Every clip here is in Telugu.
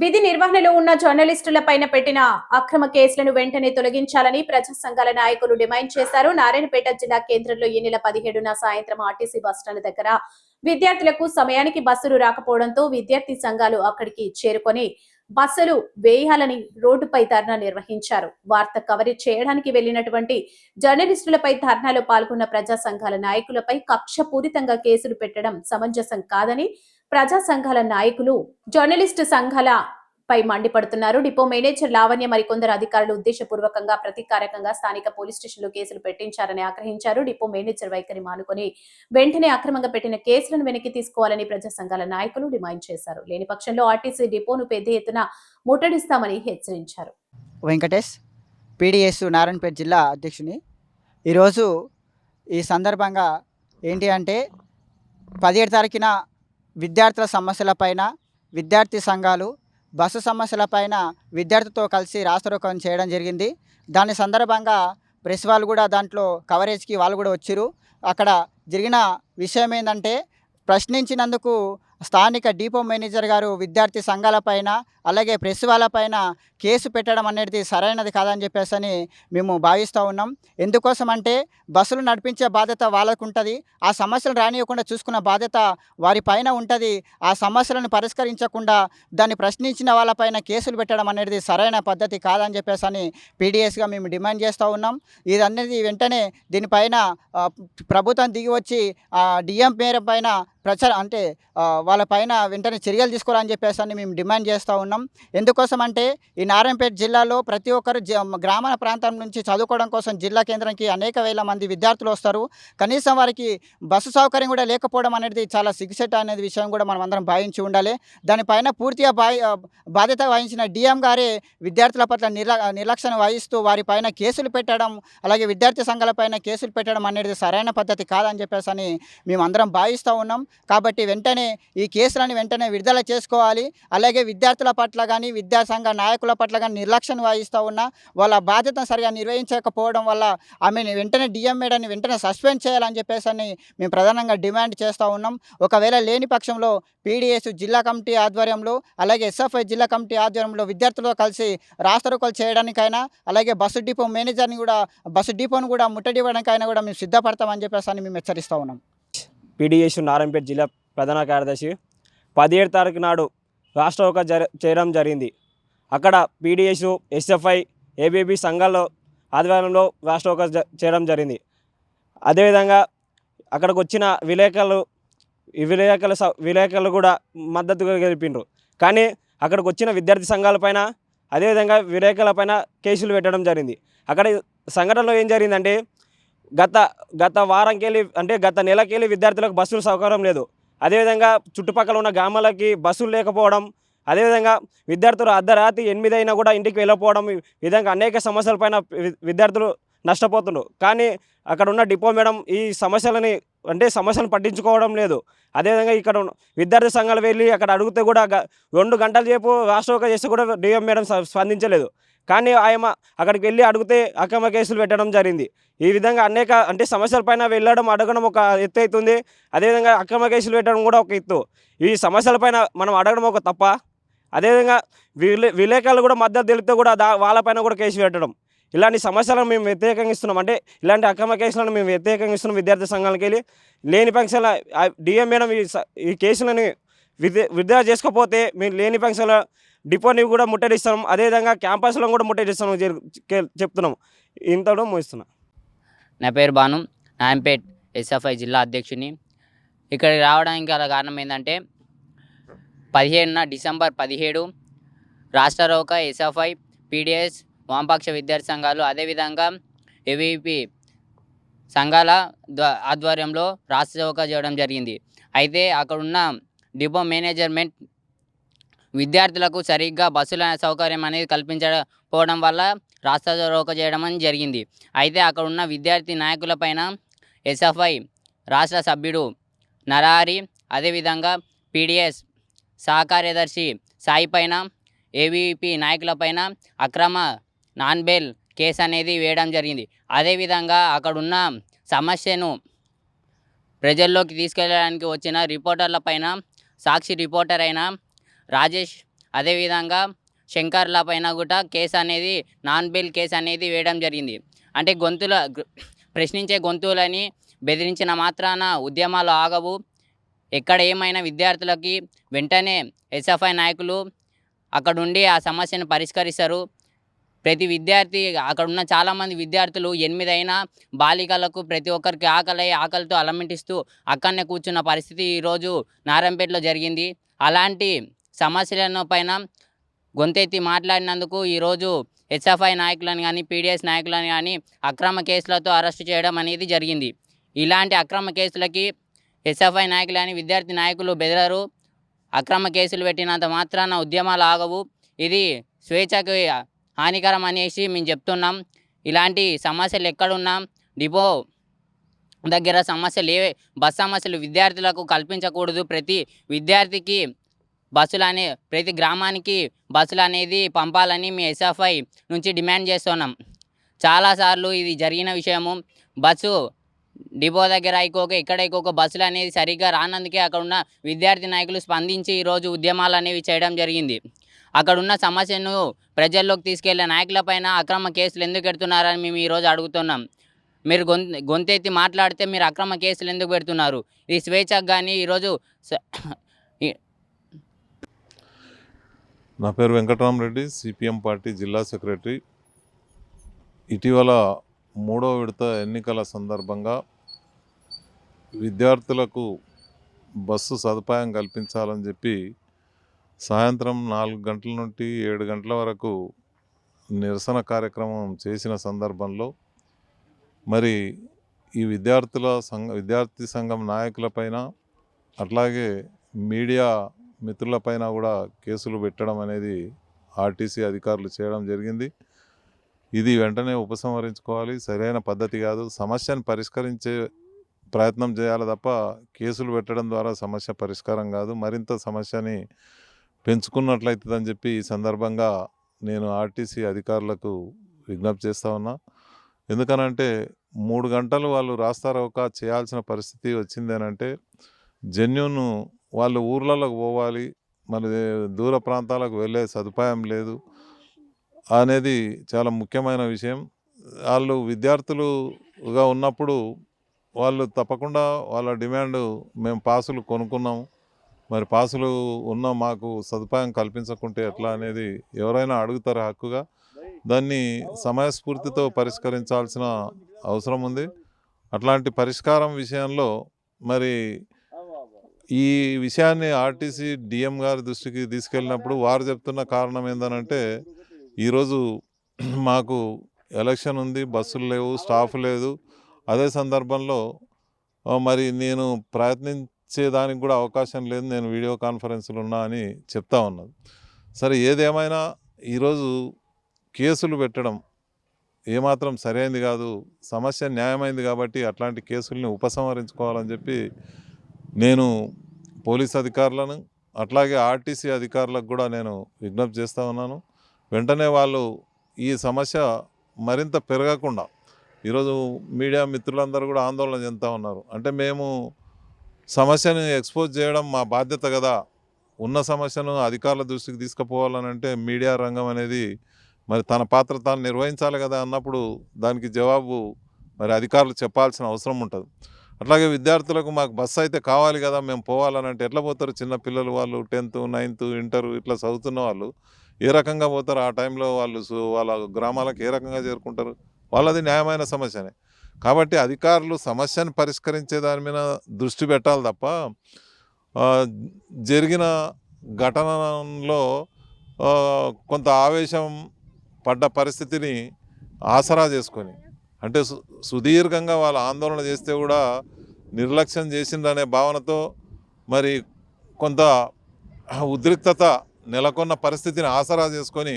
విధి నిర్వహణలో ఉన్న జర్నలిస్టుల పైన పెట్టిన అక్రమ కేసులను వెంటనే తొలగించాలని ప్రజా సంఘాల నాయకులు డిమాండ్ చేశారు. నారాయణపేట జిల్లా కేంద్రంలో ఈ నెల పదిహేడున సాయంత్రం ఆర్టీసీ బస్టాండ్ దగ్గర విద్యార్థులకు సమయానికి బస్సులు రాకపోవడంతో విద్యార్థి సంఘాలు అక్కడికి చేరుకొని బస్సులు వేయాలని రోడ్డుపై ధర్నా నిర్వహించారు. వార్త కవరేజ్ చేయడానికి వెళ్ళినటువంటి జర్నలిస్టులపై ధర్నాలో పాల్గొన్న ప్రజా సంఘాల నాయకులపై కక్షపూరితంగా కేసులు పెట్టడం సమంజసం కాదని ప్రజా సంఘాల నాయకులు జర్నలిస్టు సంఘాల పై మండిపడుతున్నారు. డిపో మేనేజర్ లావణ్య మరికొందరు అధికారులు ఉద్దేశపూర్వకంగా ప్రతీకారకంగా స్థానిక పోలీస్ స్టేషన్లో కేసులు పెట్టించారని ఆగ్రహించారు. డిపో మేనేజర్ వైఖరి మానుకొని వెంటనే అక్రమంగా పెట్టిన కేసులను వెనక్కి తీసుకోవాలని ప్రజా సంఘాల నాయకులు డిమాండ్ చేశారు. లేని పక్షంలో ఆర్టీసీ డిపోను పెద్ద ఎత్తున ముట్టడిస్తామని హెచ్చరించారు. వెంకటేష్ పీడిఎస్ నారాయణపేట జిల్లా అధ్యక్షుని. ఈరోజు ఈ సందర్భంగా ఏంటి అంటే పదిహేడు తారీఖున విద్యార్థుల సమస్యలపైన విద్యార్థి సంఘాలు బస్సు సమస్యలపైన విద్యార్థితో కలిసి రాస్తారోకం చేయడం జరిగింది. దాని సందర్భంగా ప్రెస్ వాళ్ళు కూడా దాంట్లో కవరేజ్కి వాళ్ళు కూడా వచ్చారు అక్కడ జరిగిన విషయం ఏంటంటే ప్రశ్నించినందుకు స్థానిక డిపో మేనేజర్ గారు విద్యార్థి సంఘాలపైన అలాగే ప్రెస్ వాళ్ళపైన కేసు పెట్టడం అనేది సరైనది కాదని చెప్పేసి అని మేము భావిస్తూ ఉన్నాం. ఎందుకోసం అంటే బస్సులు నడిపించే బాధ్యత వాళ్ళకు ఉంటుంది. ఆ సమస్యలు రానియకుండా చూసుకున్న బాధ్యత వారి పైన ఉంటుంది. ఆ సమస్యలను పరిష్కరించకుండా దాన్ని ప్రశ్నించిన వాళ్ళపైన కేసులు పెట్టడం అనేది సరైన పద్ధతి కాదని చెప్పేసి అని పీడిఎస్గా మేము డిమాండ్ చేస్తూ ఉన్నాం. ఇది అనేది వెంటనే దీనిపైన ప్రభుత్వం దిగి వచ్చి డిఎం మేర పైన ప్రచారం అంటే వాళ్ళపైన వెంటనే చర్యలు తీసుకోవాలని చెప్పేసి అని మేము డిమాండ్ చేస్తూ ఉన్నాం. ఎందుకోసం అంటే ఈ నారాయణపేట జిల్లాలో ప్రతి ఒక్కరు జ- గ్రామీణ ప్రాంతం నుంచి చదువుకోవడం కోసం జిల్లా కేంద్రానికి అనేక వేల మంది విద్యార్థులు వస్తారు. కనీసం వారికి బస్సు సౌకర్యం కూడా లేకపోవడం అనేది చాలా సిగ్గుసెట్ అనేది విషయం కూడా మనం అందరం భావించి ఉండాలి. దానిపైన పూర్తిగా బాధ్యత వహించిన డిఎం గారే విద్యార్థుల పట్ల నిర్లక్ష్యం వహిస్తూ వారిపైన కేసులు పెట్టడం అలాగే విద్యార్థి సంఘాలపైన కేసులు పెట్టడం అనేది సరైన పద్ధతి కాదని చెప్పేసి అని మేము అందరం భావిస్తూ ఉన్నాం. కాబట్టి వెంటనే ఈ కేసులను వెంటనే విడుదల చేసుకోవాలి. అలాగే విద్యార్థుల పట్ల కానీ విద్యాసంఘ నాయకుల పట్ల కానీ నిర్లక్ష్యం వహిస్తూ ఉన్నా వాళ్ళ బాధ్యతను సరిగా నిర్వహించకపోవడం వల్ల ఆమెను వెంటనే డిఎం మేడని వెంటనే సస్పెండ్ చేయాలని చెప్పేసి అని మేము ప్రధానంగా డిమాండ్ చేస్తూ ఉన్నాం. ఒకవేళ లేని పక్షంలో పీడిఎస్ జిల్లా కమిటీ ఆధ్వర్యంలో అలాగే ఎస్ఎఫ్ఐ జిల్లా కమిటీ ఆధ్వర్యంలో విద్యార్థులతో కలిసి రాస్తారోకలు చేయడానికైనా అలాగే బస్సు డిపో మేనేజర్ని కూడా బస్సు డిపోను కూడా ముట్టడివ్వడానికైనా కూడా మేము సిద్ధపడతామని చెప్పేసి అని మేము హెచ్చరిస్తూ ఉన్నాం. పీడిఎస్ నారాయణపేట జిల్లా ప్రధాన కార్యదర్శి. పదిహేడు తారీఖు నాడు రాష్ట్ర ఒక జర చేయడం జరిగింది. అక్కడ పీడిఎస్ ఎస్ఎఫ్ఐ ఏబీబీ సంఘాల్లో ఆధ్వర్యంలో రాష్ట్ర ఒక చేయడం జరిగింది. అదేవిధంగా అక్కడికి వచ్చిన విలేకరులు విలేకరుల స- విలేకరులు కూడా మద్దతుగా గెలిపిండ్రు. కానీ అక్కడికి వచ్చిన విద్యార్థి సంఘాలపైన అదేవిధంగా విలేకరులపైన కేసులు పెట్టడం జరిగింది. అక్కడ సంఘటనలో ఏం జరిగిందంటే గత గత వారంకెళ్ళి అంటే గత నెలకెళ్ళి విద్యార్థులకు బస్సులు సౌకర్యం లేదు. అదేవిధంగా చుట్టుపక్కల ఉన్న గ్రామాలకి బస్సులు లేకపోవడం అదేవిధంగా విద్యార్థులు అర్ధరాత్రి ఎనిమిది అయినా కూడా ఇంటికి వెళ్ళకపోవడం ఈ విధంగా అనేక సమస్యలపైన పైన విద్యార్థులు నష్టపోతుండ్రు. కానీ అక్కడ ఉన్న డిపో మేడం ఈ సమస్యలని అంటే సమస్యలను పట్టించుకోవడం లేదు. అదేవిధంగా ఇక్కడ విద్యార్థి సంఘాలు వెళ్ళి అక్కడ అడిగితే కూడా రెండు గంటల సేపు రాష్ట్రోక చేస్తే కూడా డిఎం మేడం స్పందించలేదు. కానీ ఆయన అక్కడికి వెళ్ళి అడిగితే అక్రమ కేసులు పెట్టడం జరిగింది. ఈ విధంగా అనేక అంటే సమస్యల పైన వెళ్ళడం అడగడం ఒక ఎత్తు అవుతుంది. అదేవిధంగా అక్రమ కేసులు పెట్టడం కూడా ఒక ఎత్తు. ఈ సమస్యలపైన మనం అడగడం ఒక తప్ప. అదేవిధంగా విలే విలేకరులు కూడా మద్దతు తెలిపితే కూడా దా వాళ్ళపైన కూడా కేసు పెట్టడం. ఇలాంటి సమస్యలను మేము వ్యతిరేకంగా ఇస్తున్నాం. అంటే ఇలాంటి అక్రమ కేసులను మేము వ్యతిరేకంగా ఇస్తున్నాం విద్యార్థి సంఘాలకు వెళ్ళి. లేని పక్షాల డిఎం మేడం ఈ కేసులను కేసులని విద్య విత్డ్రా చేసుకోకపోతే మీరు లేని పక్షాల డిపోని కూడా ముట్టడిస్తాం అదేవిధంగా క్యాంపస్లో కూడా ముట్టడిస్తాం జరు- చెప్తున్నాం ఇంతలో మోస్తున్నాం నా పేరు బాను నాయంపేట్ ఎస్ఎఫ్ఐ జిల్లా అధ్యక్షుని ఇక్కడికి రావడానికి గల కారణం ఏంటంటే పదిహేడున డిసెంబర్ పదిహేడు రాష్ట్ర రోక ఎస్ఎఫ్ఐ పీడిఎస్ వామపక్ష విద్యార్థి సంఘాలు అదేవిధంగా ఏవీపీ సంఘాల ఆధ్వర్యంలో రాష్ట్ర చౌక చేయడం జరిగింది. అయితే అక్కడున్న డిపో మేనేజర్మెంట్ విద్యార్థులకు సరిగ్గా బస్సుల సౌకర్యం అనేది కల్పించకపోవడం వల్ల రాష్ట్ర రోక చేయడం అని జరిగింది. అయితే అక్కడ ఉన్న విద్యార్థి నాయకులపైన ఎస్ఎఫ్ఐ రాష్ట్ర సభ్యుడు నరహరి అదేవిధంగా పీడిఎస్ సహకార్యదర్శి సాయి పైన ఏవీపీ నాయకులపైన అక్రమ నాన్ బెయిల్ కేసు అనేది వేయడం జరిగింది. అదేవిధంగా అక్కడున్న సమస్యను ప్రజల్లోకి తీసుకెళ్ళడానికి వచ్చిన రిపోర్టర్ల పైన సాక్షి రిపోర్టర్ అయిన రాజేష్ అదేవిధంగా శంకర్ల పైన కూడా కేసు అనేది నాన్ బెయిల్ కేసు అనేది వేయడం జరిగింది. అంటే గొంతుల ప్రశ్నించే గొంతులని బెదిరించిన మాత్రాన ఉద్యమాలు ఆగవు. ఎక్కడ ఏమైనా విద్యార్థులకి వెంటనే ఎస్ఎఫ్ఐ నాయకులు అక్కడుండి ఆ సమస్యను పరిష్కరిస్తారు. ప్రతి విద్యార్థి అక్కడ ఉన్న చాలామంది విద్యార్థులు ఎనిమిదైన బాలికలకు ప్రతి ఒక్కరికి ఆకలి ఆకలితో అలమటిస్తూ అక్కడనే కూర్చున్న పరిస్థితి ఈరోజు నారాయణపేటలో జరిగింది. అలాంటి సమస్యలను పైన గొంతెత్తి మాట్లాడినందుకు ఈరోజు ఎస్ఎఫ్ఐ నాయకులను కానీ పీడిఎస్ నాయకులను కానీ అక్రమ కేసులతో అరెస్టు చేయడం అనేది జరిగింది. ఇలాంటి అక్రమ కేసులకి ఎస్ఎఫ్ఐ నాయకులని విద్యార్థి నాయకులు బెదరరు. అక్రమ కేసులు పెట్టినంత మాత్రాన ఉద్యమాలు ఆగవు. ఇది స్వేచ్ఛకి హానికరం అనేసి మేము చెప్తున్నాం. ఇలాంటి సమస్యలు ఎక్కడున్నా డిపో దగ్గర సమస్యలు ఏ బస్ సమస్యలు విద్యార్థులకు కల్పించకూడదు. ప్రతి విద్యార్థికి బస్సులు అనే ప్రతి గ్రామానికి బస్సులు అనేది పంపాలని మీ ఎస్ఎఫ్ఐ నుంచి డిమాండ్ చేస్తున్నాం. చాలాసార్లు ఇది జరిగిన విషయము. బస్సు డిపో దగ్గర అయిపోక ఇక్కడ అయిపోక బస్సులు అనేది సరిగ్గా రానందుకే అక్కడ ఉన్న విద్యార్థి నాయకులు స్పందించి ఈరోజు ఉద్యమాలు అనేవి చేయడం జరిగింది. అక్కడ ఉన్న సమస్యను ప్రజల్లోకి తీసుకెళ్ళే నాయకులపైన అక్రమ కేసులు ఎందుకు పెడుతున్నారని మేము ఈరోజు అడుగుతున్నాం. మీరు గొంతు గొంతెత్తి మాట్లాడితే మీరు అక్రమ కేసులు ఎందుకు పెడుతున్నారు? ఇది స్వేచ్ఛకు కానీ ఈరోజు నా పేరు వెంకటరామరెడ్డి సిపిఎం పార్టీ జిల్లా సెక్రటరీ. ఇటీవల మూడో విడత ఎన్నికల సందర్భంగా విద్యార్థులకు బస్సు సదుపాయం కల్పించాలని చెప్పి సాయంత్రం నాలుగు గంటల నుండి ఏడు గంటల వరకు నిరసన కార్యక్రమం చేసిన సందర్భంలో మరి ఈ విద్యార్థుల సంఘ విద్యార్థి సంఘం నాయకులపైన అట్లాగే మీడియా మిత్రులపైన కూడా కేసులు పెట్టడం అనేది ఆర్టీసీ అధికారులు చేయడం జరిగింది. ఇది వెంటనే ఉపసంహరించుకోవాలి. సరైన పద్ధతి కాదు. సమస్యను పరిష్కరించే ప్రయత్నం చేయాలి తప్ప కేసులు పెట్టడం ద్వారా సమస్య పరిష్కారం కాదు. మరింత సమస్యని పెంచుకున్నట్లయితుందని చెప్పి ఈ సందర్భంగా నేను ఆర్టీసీ అధికారులకు విజ్ఞప్తి చేస్తూ ఉన్నా. ఎందుకనంటే మూడు గంటలు వాళ్ళు రాస్తారోక చేయాల్సిన పరిస్థితి వచ్చింది అని అంటే జెన్యున్ వాళ్ళు ఊర్లలోకి పోవాలి మరి దూర ప్రాంతాలకు వెళ్ళే సదుపాయం లేదు అనేది చాలా ముఖ్యమైన విషయం. వాళ్ళు విద్యార్థులుగా ఉన్నప్పుడు వాళ్ళు తప్పకుండా వాళ్ళ డిమాండ్ మేము పాసులు కొనుక్కున్నాము. మరి పాసులు ఉన్న మాకు సదుపాయం కల్పించకుంటే ఎట్లా అనేది ఎవరైనా అడుగుతారు హక్కుగా. దాన్ని సమయస్ఫూర్తితో పరిష్కరించాల్సిన అవసరం ఉంది. అట్లాంటి పరిష్కారం విషయంలో మరి ఈ విషయాన్ని ఆర్టీసీ డిఎం గారి దృష్టికి తీసుకెళ్ళినప్పుడు వారు చెప్తున్న కారణం ఏంటనంటే ఈరోజు మాకు ఎలక్షన్ ఉంది బస్సులు లేవు స్టాఫ్ లేదు. అదే సందర్భంలో మరి నేను ప్రయత్నించేదానికి కూడా అవకాశం లేదు నేను వీడియో కాన్ఫరెన్స్లు ఉన్నా అని చెప్తా ఉన్నది సరే ఏదేమైనా ఈరోజు కేసులు పెట్టడం ఏమాత్రం సరైనది కాదు సమస్య న్యాయమైంది కాబట్టి అట్లాంటి కేసుల్ని ఉపసంహరించుకోవాలని చెప్పి నేను పోలీస్ అధికారులను అట్లాగే ఆర్టీసీ అధికారులకు కూడా నేను విజ్ఞప్తి చేస్తూ ఉన్నాను. వెంటనే వాళ్ళు ఈ సమస్య మరింత పెరగకుండా ఈరోజు మీడియా మిత్రులందరూ కూడా ఆందోళన చెందుతూ ఉన్నారు. అంటే మేము సమస్యను ఎక్స్పోజ్ చేయడం మా బాధ్యత కదా. ఉన్న సమస్యను అధికారుల దృష్టికి తీసుకుపోవాలని అంటే మీడియా రంగం అనేది మరి తన పాత్ర తాను నిర్వహించాలి కదా అన్నప్పుడు దానికి జవాబు మరి అధికారులు చెప్పాల్సిన అవసరం ఉంటుంది. అట్లాగే విద్యార్థులకు మాకు బస్సు అయితే కావాలి కదా మేము పోవాలని అంటే ఎట్లా పోతారు? చిన్న పిల్లలు వాళ్ళు టెన్త్ నైన్త్ ఇంటర్ ఇట్లా చదువుతున్న వాళ్ళు ఏ రకంగా పోతారు? ఆ టైంలో వాళ్ళు వాళ్ళ గ్రామాలకు ఏ రకంగా చేరుకుంటారు? వాళ్ళది న్యాయమైన సమస్యనే. కాబట్టి అధికారులు సమస్యను పరిష్కరించే దాని మీద దృష్టి పెట్టాలి తప్ప జరిగిన ఘటనలో కొంత ఆవేశం పడ్డ పరిస్థితిని ఆసరా చేసుకొని అంటే సు సుదీర్ఘంగా వాళ్ళు ఆందోళన చేస్తే కూడా నిర్లక్ష్యం చేసిందనే భావనతో మరి కొంత ఉద్రిక్తత నెలకొన్న పరిస్థితిని ఆసరా చేసుకొని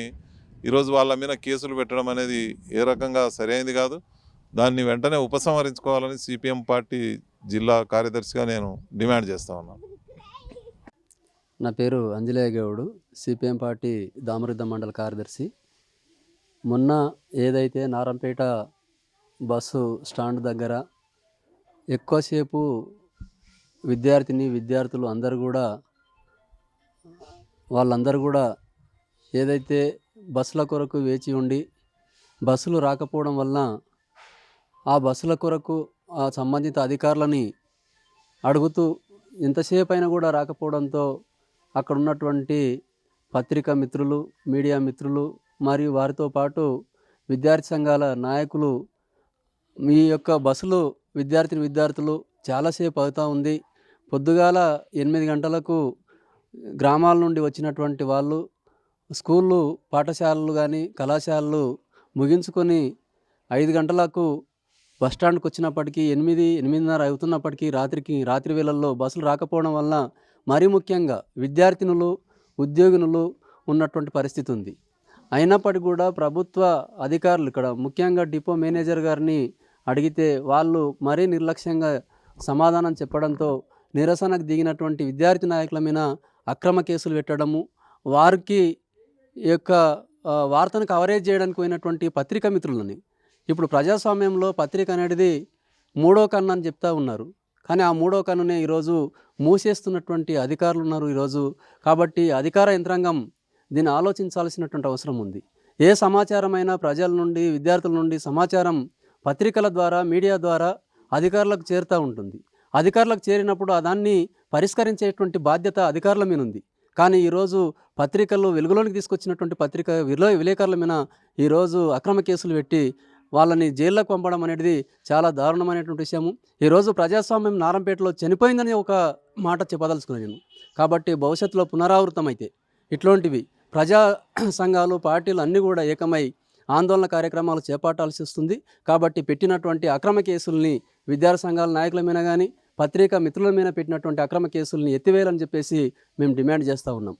ఈరోజు వాళ్ళ మీద కేసులు పెట్టడం అనేది ఏ రకంగా సరైనది కాదు. దాన్ని వెంటనే ఉపసంహరించుకోవాలని సిపిఎం పార్టీ జిల్లా కార్యదర్శిగా నేను డిమాండ్ చేస్తా ఉన్నాను. నా పేరు అంజనేయ గౌడు సిపిఎం పార్టీ దామరుద్ద మండల కార్యదర్శి. మొన్న ఏదైతే నారంపేట బస్సు స్టాండ్ దగ్గర. ఎక్కువసేపు విద్యార్థిని విద్యార్థులు అందరూ కూడా వాళ్ళందరూ కూడా ఏదైతే బస్సుల కొరకు వేచి ఉండి బస్సులు రాకపోవడం వలన ఆ బస్సుల కొరకు ఆ సంబంధిత అధికారులని అడుగుతూ ఎంతసేపు అయినా కూడా రాకపోవడంతో అక్కడ ఉన్నటువంటి పత్రికా మిత్రులు మీడియా మిత్రులు మరియు వారితో పాటు విద్యార్థి సంఘాల నాయకులు మీ యొక్క బస్సులు విద్యార్థిని విద్యార్థులు చాలాసేపు అవుతూ ఉంది. పొద్దుగాల ఎనిమిది గంటలకు గ్రామాల నుండి వచ్చినటువంటి వాళ్ళు స్కూళ్ళు పాఠశాలలు కానీ కళాశాలలు ముగించుకొని ఐదు గంటలకు బస్ వచ్చినప్పటికీ ఎనిమిది ఎనిమిదిన్నర అవుతున్నప్పటికీ రాత్రికి రాత్రి వేళల్లో బస్సులు రాకపోవడం వలన మరీ ముఖ్యంగా విద్యార్థినులు ఉద్యోగినులు ఉన్నటువంటి పరిస్థితి ఉంది. అయినప్పటికీ కూడా ప్రభుత్వ అధికారులు ఇక్కడ ముఖ్యంగా డిపో మేనేజర్ గారిని అడిగితే వాళ్ళు మరీ నిర్లక్ష్యంగా సమాధానం చెప్పడంతో నిరసనకు దిగినటువంటి విద్యార్థి నాయకుల మీద అక్రమ కేసులు పెట్టడము వారికి యొక్క వార్తను కవరేజ్ చేయడానికి పోయినటువంటి పత్రికా మిత్రులని. ఇప్పుడు ప్రజాస్వామ్యంలో పత్రిక అనేది మూడో కన్ను అని చెప్తా ఉన్నారు. కానీ ఆ మూడో కన్నునే ఈరోజు మూసేస్తున్నటువంటి అధికారులు ఉన్నారు ఈరోజు. కాబట్టి అధికార యంత్రాంగం దీన్ని ఆలోచించాల్సినటువంటి అవసరం ఉంది. ఏ సమాచారమైనా ప్రజల నుండి విద్యార్థుల నుండి సమాచారం పత్రికల ద్వారా మీడియా ద్వారా అధికారులకు చేరుతూ ఉంటుంది. అధికారులకు చేరినప్పుడు దాన్ని పరిష్కరించేటువంటి బాధ్యత అధికారుల మీద ఉంది. కానీ ఈరోజు పత్రికలు వెలుగులోనికి తీసుకొచ్చినటువంటి పత్రిక విలో విలేకరుల మీద ఈరోజు అక్రమ కేసులు పెట్టి వాళ్ళని జైల్లోకి పంపడం అనేది చాలా దారుణమైనటువంటి విషయము. ఈరోజు ప్రజాస్వామ్యం నారంపేటలో చనిపోయిందని ఒక మాట చెప్పదలుచుకున్నాను నేను. కాబట్టి భవిష్యత్తులో పునరావృతమైతే ఇట్లాంటివి ప్రజా సంఘాలు పార్టీలు అన్నీ కూడా ఏకమై ఆందోళన కార్యక్రమాలు చేపట్టాల్సి వస్తుంది. కాబట్టి పెట్టినటువంటి అక్రమ కేసుల్ని విద్యార్థి సంఘాల నాయకుల మీద కానీ పత్రికా మిత్రుల మీద పెట్టినటువంటి అక్రమ కేసుల్ని ఎత్తివేయాలని చెప్పేసి మేము డిమాండ్ చేస్తూ ఉన్నాం.